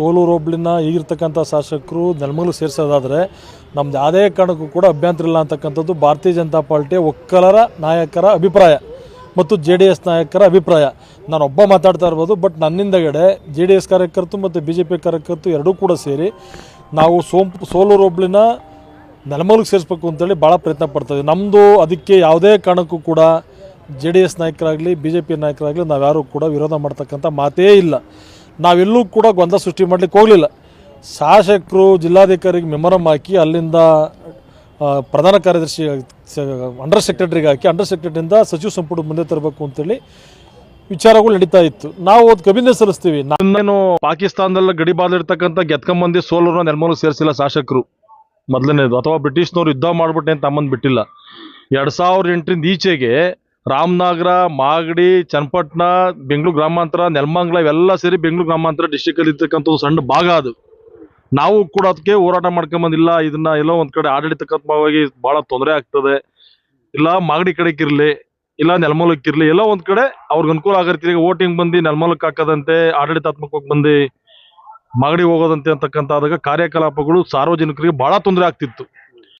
ಸೋಲೂರು ಹೋಬ್ಳಿನ ಈಗಿರ್ತಕ್ಕಂಥ ಶಾಸಕರು ನೆಲಮಗಲು ಸೇರಿಸೋದಾದರೆ ನಮ್ದು ಯಾವುದೇ ಕಾರಣಕ್ಕೂ ಕೂಡ ಅಭ್ಯಂತರ ಇಲ್ಲ ಅಂತಕ್ಕಂಥದ್ದು ಭಾರತೀಯ ಜನತಾ ಪಾರ್ಟಿಯ ಒಕ್ಕಲರ ನಾಯಕರ ಅಭಿಪ್ರಾಯ ಮತ್ತು ಜೆ ಡಿ ಎಸ್ ನಾಯಕರ ಅಭಿಪ್ರಾಯ. ನಾನು ಒಬ್ಬ ಮಾತಾಡ್ತಾ ಇರ್ಬೋದು ಬಟ್ ನನ್ನಿಂದಗಡೆ ಜೆ ಡಿ ಎಸ್ ಕಾರ್ಯಕರ್ತರು ಮತ್ತು ಬಿ ಜೆ ಪಿ ಕಾರ್ಯಕರ್ತರು ಎರಡೂ ಕೂಡ ಸೇರಿ ನಾವು ಸೋಂಪು, ಸೋಲೂರು ಹೋಬ್ಳಿನ ನೆಲಮಂಗಲಿಗೆ ಸೇರಿಸ್ಬೇಕು ಅಂತೇಳಿ ಭಾಳ ಪ್ರಯತ್ನ ಪಡ್ತಾಯಿದ್ವಿ ನಮ್ಮದು ಅದಕ್ಕೆ ಯಾವುದೇ ಕಾರಣಕ್ಕೂ ಕೂಡ ಜೆ ಡಿ ಎಸ್ ನಾಯಕರಾಗಲಿ, ಬಿ ಜೆ ಪಿ ನಾಯಕರಾಗಲಿ ನಾವ್ಯಾರೂ ಕೂಡ ವಿರೋಧ ಮಾಡ್ತಕ್ಕಂಥ ಮಾತೇ ಇಲ್ಲ. ನಾವೆಲ್ಲೂ ಕೂಡ ಗೊಂದಲ ಸೃಷ್ಟಿ ಮಾಡಲಿಕ್ಕೆ ಹೋಗಲಿಲ್ಲ. ಶಾಸಕರು, ಜಿಲ್ಲಾಧಿಕಾರಿಗೆ ಮೆಮೊರಮ್ ಹಾಕಿ ಅಲ್ಲಿಂದ ಪ್ರಧಾನ ಕಾರ್ಯದರ್ಶಿ ಅಂಡರ್ ಸೆಕ್ರೆಟರಿಗೆ ಹಾಕಿ, ಅಂಡರ್ ಸೆಕ್ರೆಟರಿಯಿಂದ ಸಚಿವ ಸಂಪುಟ ಮುಂದೆ ತರಬೇಕು ಅಂತೇಳಿ ವಿಚಾರಗಳು ನಡೀತಾ ಇತ್ತು. ನಾವು ಅದು ಕಬಿನೆ ಸಲ್ಲಿಸ್ತೀವಿ. ನಾನೇನು ಪಾಕಿಸ್ತಾನದಲ್ಲಿ ಗಡಿ ಬಾದಿರ್ತಕ್ಕಂಥ ಗೆದ್ಕೊಂಬಂದಿ ಸೋಲರ್ನ ನೆಲಮೂಲ ಸೇರಿಸಿಲ್ಲ ಶಾಸಕರು. ಮೊದಲನೇದು. ಅಥವಾ ಬ್ರಿಟಿಷ್ನವ್ರು ಯುದ್ಧ ಮಾಡಿಬಿಟ್ಟೆ ಅಂತ ತಮ್ಮಂದು ಬಿಟ್ಟಿಲ್ಲ. ಎರಡು ಸಾವಿರದ ಎಂಟರಿಂದ ಈಚೆಗೆ ರಾಮನಗರ, ಮಾಗಡಿ, ಚನ್ನಪಟ್ಟಣ, ಬೆಂಗಳೂರು ಗ್ರಾಮಾಂತರ, ನೆಲಮಂಗಲ ಇವೆಲ್ಲ ಸೇರಿ ಬೆಂಗಳೂರು ಗ್ರಾಮಾಂತರ ಡಿಸ್ಟಿಕಲ್ಲಿ ಇರ್ತಕ್ಕಂಥ ಸಣ್ಣ ಭಾಗ ಅದು. ನಾವು ಕೂಡ ಅದಕ್ಕೆ ಹೋರಾಟ ಮಾಡ್ಕೊಂಬಂದಿಲ್ಲ ಇದನ್ನ ಎಲ್ಲೋ ಒಂದ್ ಕಡೆ ಆಡಳಿತಕ್ಕಾಗಿ ಬಹಳ ತೊಂದರೆ ಆಗ್ತದೆ. ಇಲ್ಲ ಮಾಗಡಿ ಕಡೆಗಿರ್ಲಿ ಇಲ್ಲ ನೆಲಮೂಲಕ್ಕಿರ್ಲಿ ಎಲ್ಲೋ ಒಂದ್ ಕಡೆ ಅವ್ರಿಗೆ ಅನುಕೂಲ ಆಗೋ ರೀತಿಯಾಗಿ ವೋಟಿಂಗ್ ಬಂದು ನೆಲಮೂಲಕ್ಕೆ ಹಾಕದಂತೆ, ಆಡಳಿತಾತ್ಮಕವಾಗಿ ಬಂದು ಮಾಗಡಿ ಹೋಗೋದಂತೆ ಅಂತಕ್ಕಂಥ ಆದಾಗ ಕಾರ್ಯಕಲಾಪಗಳು ಸಾರ್ವಜನಿಕರಿಗೆ ಬಹಳ ತೊಂದರೆ ಆಗ್ತಿತ್ತು.